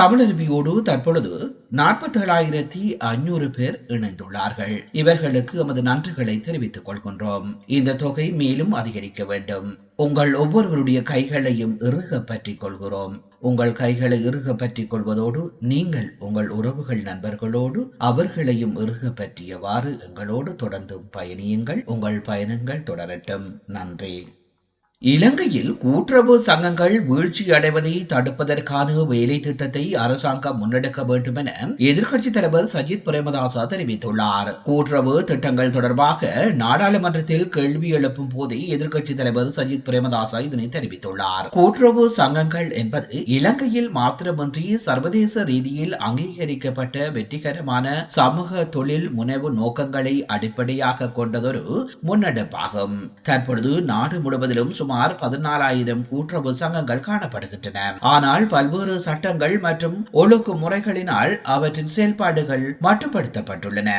தமிழருவியோடு தற்பொழுது நாற்பத்தேழாயிரத்தி ஐநூறு பேர் இணைந்துள்ளார்கள். இவர்களுக்கு எமது நன்றிகளை தெரிவித்துக் கொள்கின்றோம். இந்த தொகை மேலும் அதிகரிக்க வேண்டும். உங்கள் ஒவ்வொருவருடைய கைகளையும் இறுக பற்றிக் கொள்கிறோம். உங்கள் கைகளை இறுக பற்றிக் கொள்வதோடு நீங்கள் உங்கள் உறவுகள் நண்பர்களோடு அவர்களையும் இறுக பற்றியவாறு எங்களோடு தொடர்ந்தும் பயணியுங்கள். உங்கள் பயணங்கள் தொடரட்டும். நன்றி. இலங்கையில் கூட்டுறவு சங்கங்கள் வீழ்ச்சி அடைவதை தடுப்பதற்கான வேலை திட்டத்தை அரசாங்கம் முன்னெடுக்க வேண்டும் என எதிர்க்கட்சித் தலைவர் சஜித் பிரேமதாசா தெரிவித்துள்ளார். கூட்டுறவு திட்டங்கள் தொடர்பாக நாடாளுமன்றத்தில் கேள்வி எழுப்பும் போதே எதிர்க்கட்சித் தலைவர் சஜித் பிரேமதாசா இதனை தெரிவித்துள்ளார். கூட்டுறவு சங்கங்கள் என்பது இலங்கையில் மாத்திரமின்றி சர்வதேச ரீதியில் அங்கீகரிக்கப்பட்ட வெற்றிகரமான சமூக தொழில் முனைவு நோக்கங்களை அடிப்படையாக கொண்டதொரு முன்னெடுப்பாகும். தற்பொழுது நாடு முழுவதிலும் சுமார் பதினாலாயிரம் கூட்டுறவு சங்கங்கள் காணப்படுகின்றன. ஆனால் பல்வேறு சட்டங்கள் மற்றும் ஒழுக்கு முறைகளினால் அவற்றின் செயல்பாடுகள் மட்டுப்படுத்தப்பட்டுள்ளன.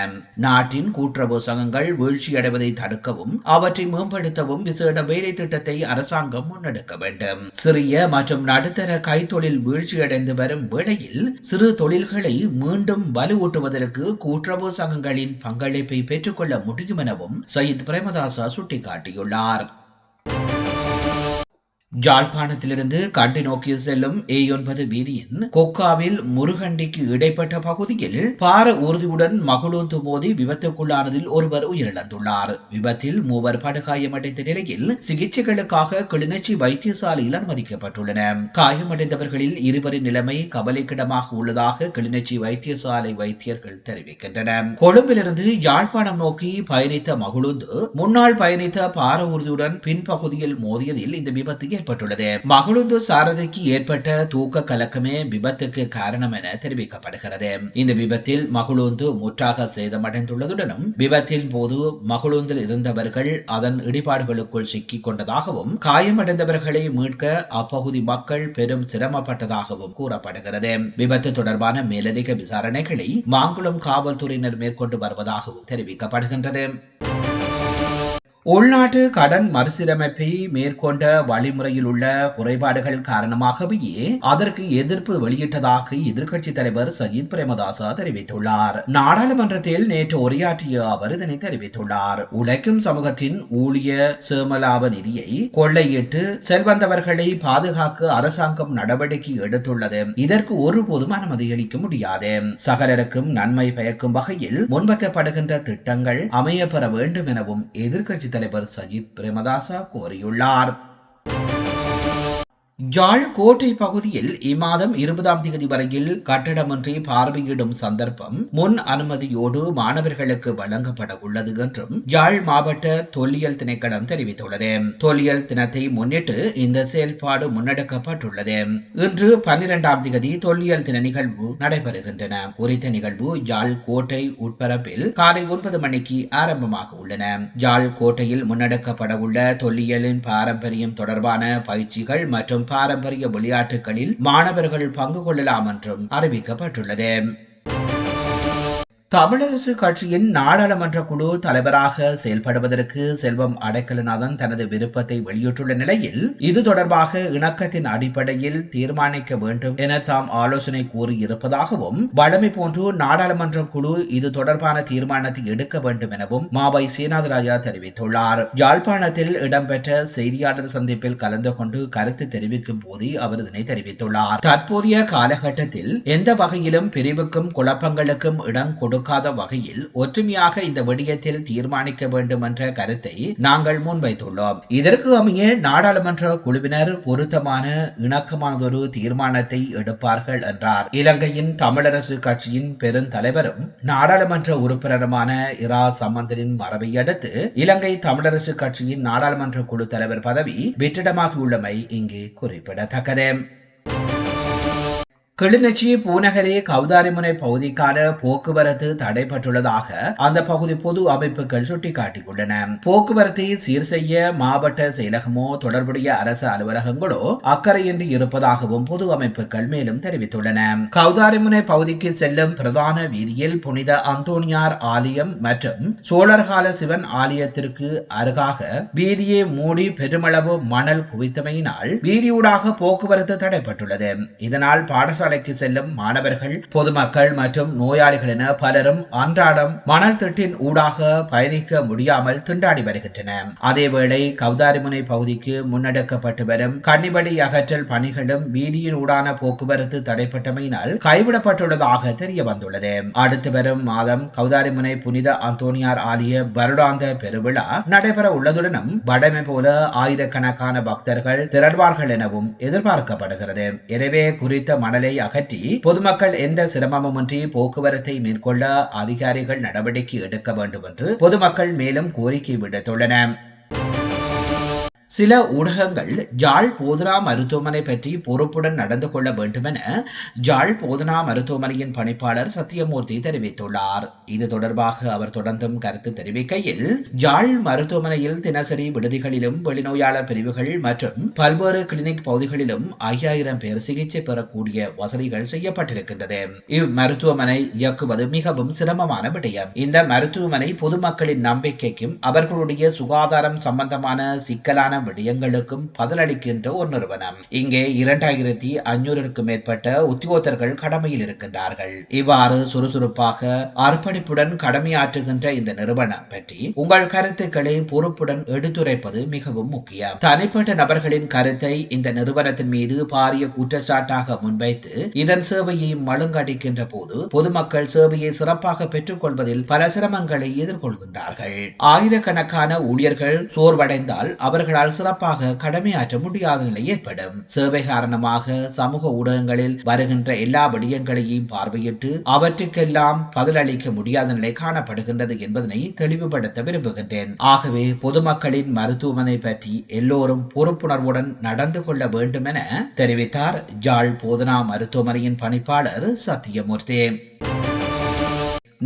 நாட்டின் கூட்டுறவு சங்கங்கள் வீழ்ச்சியடைவதை தடுக்கவும் அவற்றை மேம்படுத்தவும் விசேட வேலை திட்டத்தை அரசாங்கம் முன்னெடுக்க வேண்டும். சிறிய மற்றும் நடுத்தர கைத்தொழில் வீழ்ச்சியடைந்து வரும் வேளையில் சிறு தொழில்களை மீண்டும் வலுவூட்டுவதற்கு கூட்டுறவு சங்கங்களின் பங்களிப்பை பெற்றுக்கொள்ள முடியும் எனவும் சயித் பிரேமதாசா சுட்டிக்காட்டியுள்ளார். ஜாழ்ப்பாணத்திலிருந்து கண்டி நோக்கி செல்லும் ஏ ஒன்பது வீதியின் கொக்காவில் முருகண்டிக்கு இடைப்பட்ட பகுதியில் பார ஊர்தியுடன் மகளூந்து மோதி விபத்துக்குள்ளானதில் ஒருவர் உயிரிழந்துள்ளார். விபத்தில் மூவர் படுகாயமடைந்த நிலையில் சிகிச்சைகளுக்காக கிளிநொச்சி வைத்தியசாலையில் அனுமதிக்கப்பட்டுள்ளன. காயமடைந்தவர்களில் இருவரின் நிலைமை கவலைக்கிடமாக உள்ளதாக கிளிநொச்சி வைத்தியசாலை வைத்தியர்கள் தெரிவிக்கின்றனர். கொழும்பிலிருந்து யாழ்ப்பாணம் நோக்கி பயணித்த மகளூந்து முன்னாள் பயணித்த பார ஊர்தியுடன் பின்பகுதியில் மோதியதில் இந்த விபத்து ஏற்பட்டுள்ளது. மகளுந்து சாரதிக்கு ஏற்பட்ட தூக்க கலக்கமே விபத்துக்கு காரணம் என தெரிவிக்கப்படுகிறது. இந்த விபத்தில் மகளுந்து முற்றாக சேதமடைந்துள்ளதுடனும் விபத்தின் போது மகளுந்தில் இருந்தவர்கள் அதன் இடிபாடுகளுக்குள் சிக்கிக் கொண்டதாகவும் காயமடைந்தவர்களை மீட்க அப்பகுதி மக்கள் பெரும் சிரமப்பட்டதாகவும் கூறப்படுகிறது. விபத்து தொடர்பான மேலதிக விசாரணைகளை மாங்குளம் காவல்துறையினர் மேற்கொண்டு வருவதாகவும் தெரிவிக்கப்படுகின்றது. உள்நாட்டு கடன் மறுசீரமைப்பை மேற்கொண்ட வழிமுறையில் உள்ள குறைபாடுகள் காரணமாகவே அதற்கு எதிர்ப்பு வெளியிட்டதாக எதிர்க்கட்சித் தலைவர் சஜித் பிரேமதாசா தெரிவித்துள்ளார். நாடாளுமன்றத்தில் நேற்று உரையாற்றிய அவர் இதனை தெரிவித்துள்ளார். உழைக்கும் சமூகத்தின் ஊழிய சேமலாப நிதியை கொள்ளையிட்டு செல்வந்தவர்களை பாதுகாக்க அரசாங்கம் நடவடிக்கை எடுத்துள்ளது. இதற்கு ஒருபோதும் அனுமதியளிக்க முடியாது. சகலருக்கும் நன்மை பயக்கும் வகையில் முன்வைக்கப்படுகின்ற திட்டங்கள் அமையப்பெற வேண்டும் எனவும் எதிர்க்கட்சி தலைவர் சஜித் பிரேமதாசா கோரியுள்ளார். ஜாழ் கோட்டை பகுதியில் இம்மாதம் இருபதாம் தேதி வரையில் கட்டடமின்றி பார்வையிடும் சந்தர்ப்பம் முன் அனுமதியோடு மாணவர்களுக்கு வழங்கப்பட உள்ளது என்றும் ஜாழ் மாவட்ட தொல்லியல் திணைக்களம் தெரிவித்துள்ளது தொல்லியல் தினத்தை முன்னிட்டு இந்த செயல்பாடு முன்னெடுக்கப்பட்டுள்ளது இன்று பன்னிரெண்டாம் தேதி தொல்லியல் தின நிகழ்வு நடைபெறுகின்றன குறித்த நிகழ்வு ஜாழ் கோட்டை உட்பரப்பில் காலை ஒன்பது மணிக்கு ஆரம்பமாக உள்ளன ஜாழ் கோட்டையில் முன்னெடுக்கப்பட உள்ள தொல்லியலின் பாரம்பரியம் தொடர்பான பயிற்சிகள் மற்றும் பாரம்பரிய விளையாட்டுகளில் மாணவர்கள் பங்கு கொள்ளலாம் என்றும் அறிவிக்கப்பட்டுள்ளது. தமிழரசு கட்சியின் நாடாளுமன்ற குழு தலைவராக செயல்படுவதற்கு செல்வம் அடைக்கலநாதன் தனது விருப்பத்தை வெளியிட்டுள்ள நிலையில் இது தொடர்பாக இணக்கத்தின் அடிப்படையில் தீர்மானிக்க வேண்டும் என தாம் ஆலோசனை கூறியிருப்பதாகவும் வழமை போன்று நாடாளுமன்ற குழு இது தொடர்பான தீர்மானத்தை எடுக்க வேண்டும் எனவும் மாவை சீனாதராஜா தெரிவித்துள்ளார். யாழ்ப்பாணத்தில் இடம்பெற்ற செய்தியாளர் சந்திப்பில் கலந்து கொண்டு கருத்து தெரிவிக்கும் போது அவர் இதனை தெரிவித்துள்ளார். தற்போதைய காலகட்டத்தில் எந்த வகையிலும் பிரிவுக்கும் குழப்பங்களுக்கும் இடம் கொடு கொடுக்காத வகையில் ஒற்றுமையாக இந்த விடயத்தில் தீர்மானிக்க வேண்டும் என்ற கருத்தை நாங்கள் முன்வைத்துள்ளோம். இதற்கு அமைய நாடாளுமன்ற குழுவினர் பொருத்தமான இணக்கமானதொரு தீர்மானத்தை எடுப்பார்கள் என்றார். இலங்கையின் தமிழரசு கட்சியின் பெருந்தலைவரும் நாடாளுமன்ற உறுப்பினருமான இரா சம்பந்தனின் மரபை அடுத்து இலங்கை தமிழரசு கட்சியின் நாடாளுமன்ற குழு தலைவர் பதவி வெற்றிடமாகியுள்ளமை இங்கே குறிப்பிடத்தக்கது. கிளிநொச்சி பூநகரி கவுதாரிமுனை பகுதிக்கான போக்குவரத்து தடைபட்டுள்ளதாக அந்த பகுதி பொது அமைப்புகள் சுட்டிக்காட்டியுள்ளன. போக்குவரத்தை சீர் செய்ய மாவட்ட செயலகமோ தொடர்புடைய அரசு அலுவலகங்களோ அக்கறையின்றி இருப்பதாகவும் பொது அமைப்புகள் மேலும் தெரிவித்துள்ளன. கவுதாரிமுனை பகுதிக்கு செல்லும் பிரதான வீதியில் புனித அந்தோனியார் ஆலயம் மற்றும் சோழர்கால சிவன் ஆலயத்திற்கு அருகாக வீதியை மூடி பெருமளவு மணல் குவித்தமையினால் வீதியூடாக போக்குவரத்து தடைப்பட்டுள்ளது இதனால் பாடசாலை பாடசாலைக்கு செல்லும் மாணவர்கள் பொதுமக்கள் மற்றும் நோயாளிகள் என பலரும் அன்றாடம் மணல் திட்டின் ஊடாக பயணிக்க முடியாமல் திண்டாடி வருகின்றனர். அதேவேளை கவுதாரிமுனை பகுதிக்கு முன்னெடுக்கப்பட்டு வரும் கன்னிபடி அகற்றல் பணிகளும் வீதியின் ஊடான போக்குவரத்து தடைப்பட்டமையினால் கைவிடப்பட்டுள்ளதாக தெரிய வந்துள்ளது அடுத்து வரும் மாதம் கவுதாரிமுனை புனித அந்தோனியார் ஆலய வருடாந்த பெருவிழா நடைபெற உள்ளதுடனும் வடமை போல ஆயிரக்கணக்கான பக்தர்கள் திரள்வார்கள் எனவும் எதிர்பார்க்கப்படுகிறது. எனவே குறித்த மணலை அகற்றி பொதுமக்கள் எந்த சிரமமுமின்றி போக்குவரத்தை மேற்கொள்ள அதிகாரிகள் நடவடிக்கை எடுக்க வேண்டும் என்று பொதுமக்கள் மேலும் கோரிக்கை விடுத்துள்ளனர். சில ஊடகங்கள் ஜாழ் போதனா மருத்துவமனை பற்றி பொறுப்புடன் நடந்து கொள்ள வேண்டுமென ஜாழ் போதனா மருத்துவமனையின் பணிப்பாளர் சத்தியமூர்த்தி தெரிவித்துள்ளார். இது தொடர்பாக அவர் தொடர்ந்தும் கருத்து தெரிவிக்கையில் ஜாழ் மருத்துவமனையில் தினசரி விடுதிகளிலும் வெளிநோயாளர் பிரிவுகள் மற்றும் பல்வேறு கிளினிக் பகுதிகளிலும் ஐயாயிரம் பேர் சிகிச்சை பெறக்கூடிய வசதிகள் செய்யப்பட்டிருக்கின்றது. இம்மருத்துவமனை இயக்குவது மிகவும் சிரமமான விடயம். இந்த மருத்துவமனை பொதுமக்களின் நம்பிக்கைக்கும் அவர்களுடைய சுகாதாரம் சம்பந்தமான சிக்கலான விடயங்களுக்கும் பதிலளிக்கின்ற ஒரு நிறுவனம். இங்கே இரண்டாயிரத்தி ஐநூறுக்கும் மேற்பட்ட உத்தியோகத்தர்கள் கடமையில் இருக்கின்றார்கள். இவ்வாறு சுறுசுறுப்பாக அர்ப்பணிப்புடன் கடமையாற்றுகின்ற இந்த நிறுவனம் பற்றி உங்கள் கருத்துக்களை பொறுப்புடன் எடுத்துரைப்பது மிகவும் முக்கியம். தனிப்பட்ட நபர்களின் கருத்தை இந்த நிறுவனத்தின் மீது பாரிய குற்றச்சாட்டாக முன்வைத்து இதன் சேவையை மழுங்கடிக்கின்ற போது பொதுமக்கள் சேவையை சிறப்பாக பெற்றுக் கொள்வதில் பல சிரமங்களை எதிர்கொள்கின்றார்கள். ஆயிரக்கணக்கான ஊழியர்கள் சோர்வடைந்தால் அவர்களால் சிறப்பாக கடமையாற்ற முடியாத நிலை ஏற்படும். சேவை காரணமாக சமூக ஊடகங்களில் வருகின்ற எல்லா விடயங்களையும் பார்வையிட்டு அவற்றுக்கெல்லாம் பதிலளிக்க முடியாத நிலை காணப்படுகின்றது என்பதனை தெளிவுபடுத்த விரும்புகின்றேன். ஆகவே பொதுமக்களின் மருத்துவமனை பற்றி எல்லோரும் பொறுப்புணர்வுடன் நடந்து கொள்ள வேண்டும் என தெரிவித்தார் ஜாழ் போதனா மருத்துவமனையின் பணிப்பாளர் சத்தியமூர்த்தி.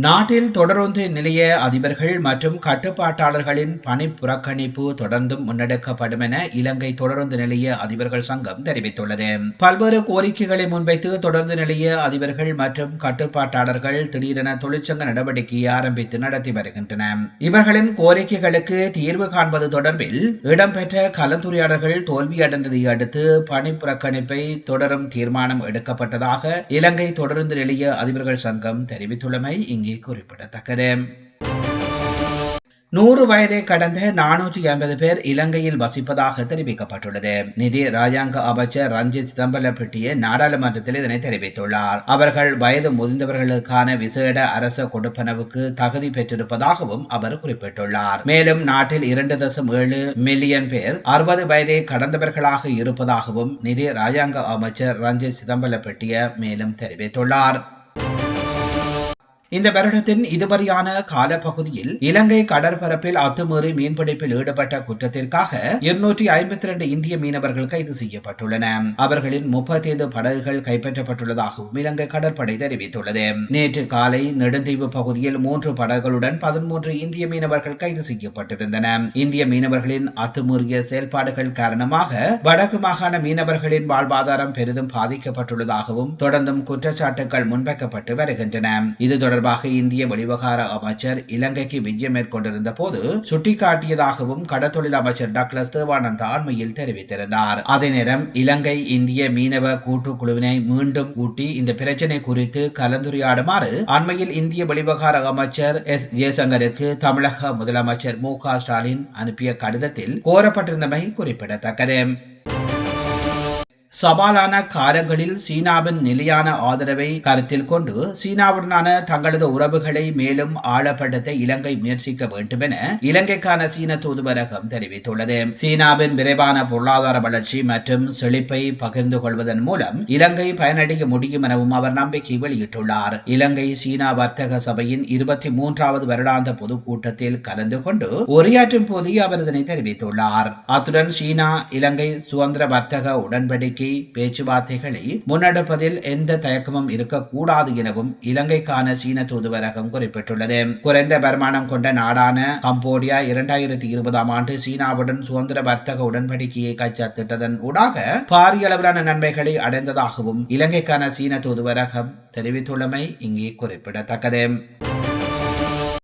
நாட்டில் தொடர்ந்து நிலைய அதிபர்கள் மற்றும் கட்டுப்பாட்டாளர்களின் பணி புறக்கணிப்பு தொடர்ந்தும் முன்னெடுக்கப்படும் என இலங்கை தொடர்ந்து நிலைய அதிபர்கள் சங்கம் தெரிவித்துள்ளது. பல்வேறு கோரிக்கைகளை முன்வைத்து தொடர்ந்து நிலைய அதிபர்கள் மற்றும் கட்டுப்பாட்டாளர்கள் திடீரென தொழிற்சங்க நடவடிக்கையை ஆரம்பித்து நடத்தி வருகின்றன. இவர்களின் கோரிக்கைகளுக்கு தீர்வு காண்பது தொடர்பில் இடம்பெற்ற கலந்துரையாடல்கள் தோல்வியடைந்ததை அடுத்து பணி புறக்கணிப்பை தொடரும் தீர்மானம் எடுக்கப்பட்டதாக இலங்கை தொடர்ந்து நிலைய அதிபர்கள் சங்கம் தெரிவித்துள்ளமை இங்கு குறிப்பிடத்தக்கது. நூறு வயதை கடந்த நானூற்றி ஐம்பது பேர் இலங்கையில் வசிப்பதாக தெரிவிக்கப்பட்டுள்ளது. நிதி ராஜாங்க அமைச்சர் ரஞ்சித் சிதம்பலப்பட்டிய நாடாளுமன்றத்தில் இதனை தெரிவித்துள்ளார். அவர்கள் வயது முதிர்ந்தவர்களுக்கான விசேட அரச கொடுப்பனவுக்கு தகுதி பெற்றிருப்பதாகவும் அவர் குறிப்பிட்டுள்ளார். மேலும் நாட்டில் இரண்டு தசம் ஏழு மில்லியன் பேர் அறுபது வயதை கடந்தவர்களாக இருப்பதாகவும் நிதி ராஜாங்க அமைச்சர் ரஞ்சித் சிதம்பரப்பட்டிய மேலும் தெரிவித்துள்ளார். இந்த வருடத்தின் இதுவரையான காலப்பகுதியில் இலங்கை கடற்பரப்பில் அத்துமீறி மீன்பிடிப்பில் ஈடுபட்ட குற்றத்திற்காக இருநூற்றி ஐம்பத்தி இரண்டு இந்திய மீனவர்கள் கைது செய்யப்பட்டுள்ளன. அவர்களின் முப்பத்தி ஐந்து படகுகள் கைப்பற்றப்பட்டுள்ளதாகவும் இலங்கை கடற்படை தெரிவித்துள்ளது. நேற்று காலை நெடுந்தீவு பகுதியில் மூன்று படகுகளுடன் பதிமூன்று இந்திய மீனவர்கள் கைது செய்யப்பட்டிருந்தன. இந்திய மீனவர்களின் அத்துமீறிய செயல்பாடுகள் காரணமாக வடக்கு மாகாண மீனவர்களின் வாழ்வாதாரம் பெரிதும் பாதிக்கப்பட்டுள்ளதாகவும் தொடர்ந்தும் குற்றச்சாட்டுகள் முன்வைக்கப்பட்டு வருகின்றன. இது தொடர்பாக இந்திய வெளிவகார அமைச்சர் இலங்கைக்கு விஜயம் மேற்கொண்டிருந்த போது சுட்டிக்காட்டியதாகவும் கடத்தொழில் அமைச்சர் டக்ளஸ் தேவானந்தா அண்மையில் தெரிவித்திருந்தார். அதே நேரம் இலங்கை இந்திய மீனவ கூட்டு குழுவினை மீண்டும் கூட்டி இந்த பிரச்சனை குறித்து கலந்துரையாடுமாறு அண்மையில் இந்திய வெளிவகார அமைச்சர் எஸ். ஜெயசங்கருக்கு தமிழக முதலமைச்சர் மு. க. ஸ்டாலின் அனுப்பிய கடிதத்தில் கோரப்பட்டிருந்தமை குறிப்பிடத்தக்கது. சவாலான காலங்களில் சீனாவின் நிலையான ஆதரவை கருத்தில் கொண்டு சீனாவுடனான தங்களது உறவுகளை மேலும் ஆழப்படுத்த இலங்கை முயற்சிக்க வேண்டும் என இலங்கைக்கான சீன தூதுவரகம் தெரிவித்துள்ளது. சீனாவின் விரைவான பொருளாதார வளர்ச்சி மற்றும் செழிப்பை பகிர்ந்து கொள்வதன் மூலம் இலங்கை பயனடைய முடியும் எனவும் அவர் நம்பிக்கை வெளியிட்டுள்ளார். இலங்கை சீனா வர்த்தக சபையின் இருபத்தி மூன்றாவது வருடாந்த பொதுக்கூட்டத்தில் கலந்து கொண்டு உரையாற்றும் போது அவர் இதனை தெரிவித்துள்ளார். அத்துடன் சீனா இலங்கை சுதந்திர வர்த்தக உடன்படிக்கை நம்பிக்கை பேச்சுவார்த்தைகளை முன்னெடுப்பதில் எந்த தயக்கமும் இருக்கக்கூடாது எனவும் இலங்கைக்கான சீன தூதுவரகம் குறிப்பிட்டுள்ளது. குறைந்த வருமானம் கொண்ட நாடான கம்போடியா இரண்டாயிரத்தி இருபதாம் ஆண்டு சீனாவுடன் சுதந்திர வர்த்தக உடன்படிக்கையை கைச்சாத்திட்டதன் ஊடாக பாரிய அளவிலான நன்மைகளை அடைந்ததாகவும் இலங்கைக்கான சீன தூதுவரகம் தெரிவித்துள்ளமை இங்கே குறிப்பிடத்தக்கது.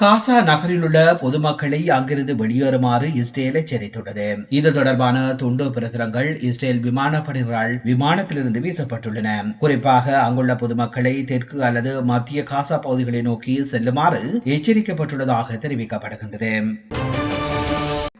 காசா நகரிலுள்ள பொதுமக்களை அங்கிருந்து வெளியேறுமாறு இஸ்ரேல் எச்சரித்துள்ளது. இது தொடர்பான துண்டு பிரசுரங்கள் இஸ்ரேல் விமானப்படையினரால் விமானத்திலிருந்து வீசப்பட்டுள்ளன. குறிப்பாக அங்குள்ள பொதுமக்களை தெற்கு அல்லது மத்திய காசா பகுதிகளை நோக்கி செல்லுமாறு எச்சரிக்கப்பட்டுள்ளதாக தெரிவிக்கப்படுகின்றது.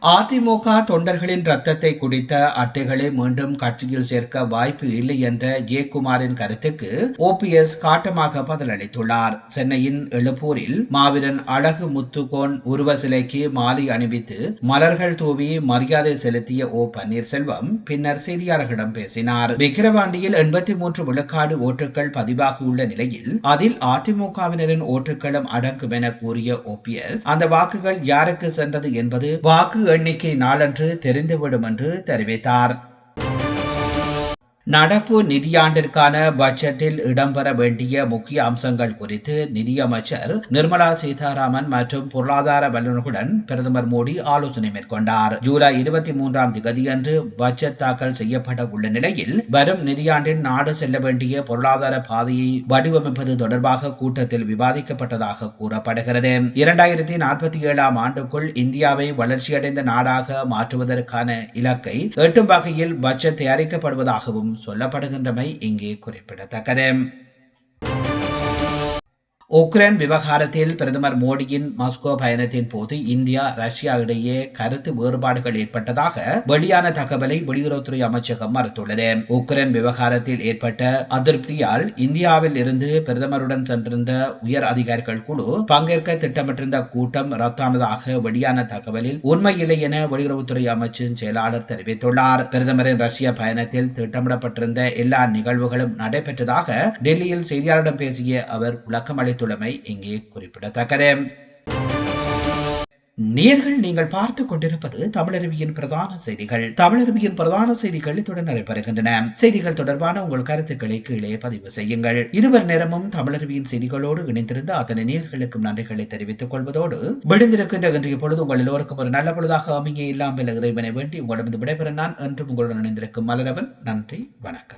அதிமுக தொண்டர்களின் ரத்தத்தை குடித்த அட்டைகளை மீண்டும் கட்சியில் சேர்க்க வாய்ப்பு இல்லை என்ற ஜெயக்குமாரின் கருத்துக்கு ஓபிஎஸ் காட்டமாக பதிலளித்துள்ளார். சென்னையின் எழுப்பூரில் மாவீரன் அழகு முத்துகோன் உருவ சிலைக்கு மாலை அணிவித்து மலர்கள் தூவி மரியாதை செலுத்திய ஓ பன்னீர்செல்வம் பின்னர் செய்தியாளர்களிடம் பேசினார். விக்கிரவாண்டியில் எண்பத்தி மூன்று விழுக்காடு ஓட்டுகள் பதிவாகியுள்ள நிலையில் அதில் அதிமுகவினரின் ஓட்டுகளும் அடங்கும் என கூறிய ஓபிஎஸ் அந்த வாக்குகள் யாருக்கு சென்றது என்பது வாக்கு எண்ணிக்கை நாளன்று தெரிந்துவிடும் என்று தெரிவித்தார். நடப்பு நிதியாண்டிற்கான பட்ஜெட்டில் இடம்பெற வேண்டிய முக்கிய அம்சங்கள் குறித்து நிதியமைச்சர் நிர்மலா சீதாராமன் மற்றும் பொருளாதார வல்லுநர்களுடன் பிரதமர் மோடி ஆலோசனை மேற்கொண்டார். ஜூலை இருபத்தி மூன்றாம் திகதியன்று பட்ஜெட் தாக்கல் செய்யப்பட உள்ள நிலையில் வரும் நிதியாண்டில் நாடு செல்ல வேண்டிய பொருளாதார பாதையை வடிவமைப்பது தொடர்பாக கூட்டத்தில் விவாதிக்கப்பட்டதாக கூறப்படுகிறது. இரண்டாயிரத்தி நாற்பத்தி ஏழாம் ஆண்டுக்குள் இந்தியாவை வளர்ச்சியடைந்த நாடாக மாற்றுவதற்கான இலக்கை எட்டும் வகையில் பட்ஜெட் தயாரிக்கப்படுவதாகவும் சொல்லப்படுகின்றமை இங்கே குறிப்பிடத்தக்கது. உக்ரைன் விவகாரத்தில் பிரதமர் மோடியின் மாஸ்கோ பயணத்தின் போது இந்தியா ரஷ்யா இடையே கருத்து வேறுபாடுகள் ஏற்பட்டதாக வெளியான தகவலை வெளியுறவுத்துறை அமைச்சகம் மறுத்துள்ளது. உக்ரைன் விவகாரத்தில் ஏற்பட்ட அதிருப்தியால் இந்தியாவில் இருந்து பிரதமருடன் சென்றிருந்த உயர் அதிகாரிகள் குழு பங்கேற்க திட்டமிட்டிருந்த கூட்டம் ரத்தானதாக வெளியான தகவலில் உண்மையில்லை என வெளியுறவுத்துறை அமைச்சின் செயலாளர் தெரிவித்துள்ளார். பிரதமரின் ரஷ்ய பயணத்தில் திட்டமிடப்பட்டிருந்த எல்லா நிகழ்வுகளும் நடைபெற்றதாக டெல்லியில் செய்தியாளரிடம் பேசிய அவர் விளக்கம் அளித்துள்ளமை இங்கே குறிப்பிடத்தக்கது. நேர்கள் நீங்கள் பார்த்து கொண்டிருப்பது தமிழருவியின் பிரதான செய்திகள். தமிழருவியின் பிரதான செய்திகள் இத்துடன் நடைபெறுகின்றன செய்திகள் தொடர்பான உங்கள் கருத்துக்களை கீழே பதிவு செய்யுங்கள். இதுவரை நேரமும் தமிழருவியின் செய்திகளோடு இணைந்திருந்த அத்தனை நேர்களுக்கும் நன்றிகளை தெரிவித்துக் கொள்வதோடு விடுந்திருக்கின்ற இன்றைய பொழுது உங்கள் எல்லோருக்கும் ஒரு நல்ல பொழுதாக அமைய இல்லாமல் இறைவனை வேண்டி உங்களிடம் விடைபெற நான் என்றும் உங்களுடன் இணைந்திருக்கும் மலரவன். நன்றி வணக்கம்.